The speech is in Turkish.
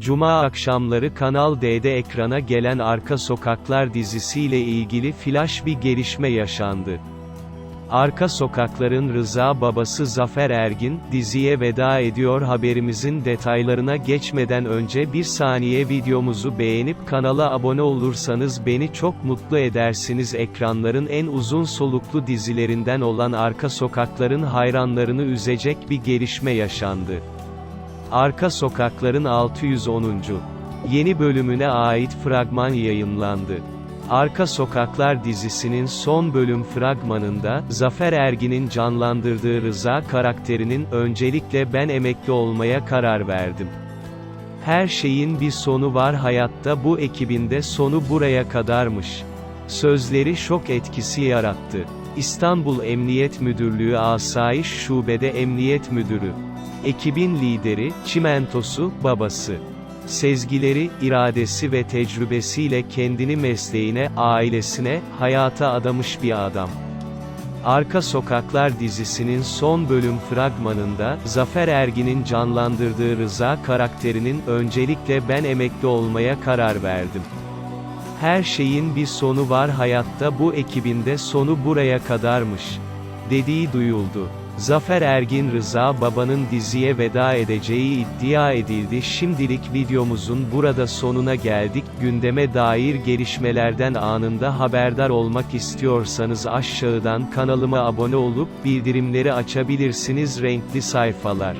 Cuma akşamları Kanal D'de ekrana gelen Arka Sokaklar dizisiyle ilgili flash bir gelişme yaşandı. Arka Sokaklar'ın Rıza babası Zafer Ergin, diziye veda ediyor haberimizin detaylarına geçmeden önce bir saniye videomuzu beğenip kanala abone olursanız beni çok mutlu edersiniz ekranların en uzun soluklu dizilerinden olan Arka Sokaklar'ın hayranlarını üzecek bir gelişme yaşandı. Arka Sokaklar'ın 610. yeni bölümüne ait fragman yayınlandı. Arka Sokaklar dizisinin son bölüm fragmanında, Zafer Ergin'in canlandırdığı Rıza karakterinin, öncelikle ben emekli olmaya karar verdim. Her şeyin bir sonu var hayatta bu ekibinde sonu buraya kadarmış. Sözleri şok etkisi yarattı. İstanbul Emniyet Müdürlüğü Asayiş Şubede Emniyet Müdürü. Ekibin lideri, çimentosu, babası. Sezgileri, iradesi ve tecrübesiyle kendini mesleğine, ailesine, hayata adamış bir adam. Arka Sokaklar dizisinin son bölüm fragmanında, Zafer Ergin'in canlandırdığı Rıza karakterinin, öncelikle ben emekli olmaya karar verdim. Her şeyin bir sonu var hayatta bu ekibinde sonu buraya kadarmış. Dediği duyuldu. Zafer Ergin Rıza Baba'nın diziye veda edeceği iddia edildi. Şimdilik videomuzun burada sonuna geldik. Gündeme dair gelişmelerden anında haberdar olmak istiyorsanız aşağıdan kanalıma abone olup bildirimleri açabilirsiniz renkli sayfalar.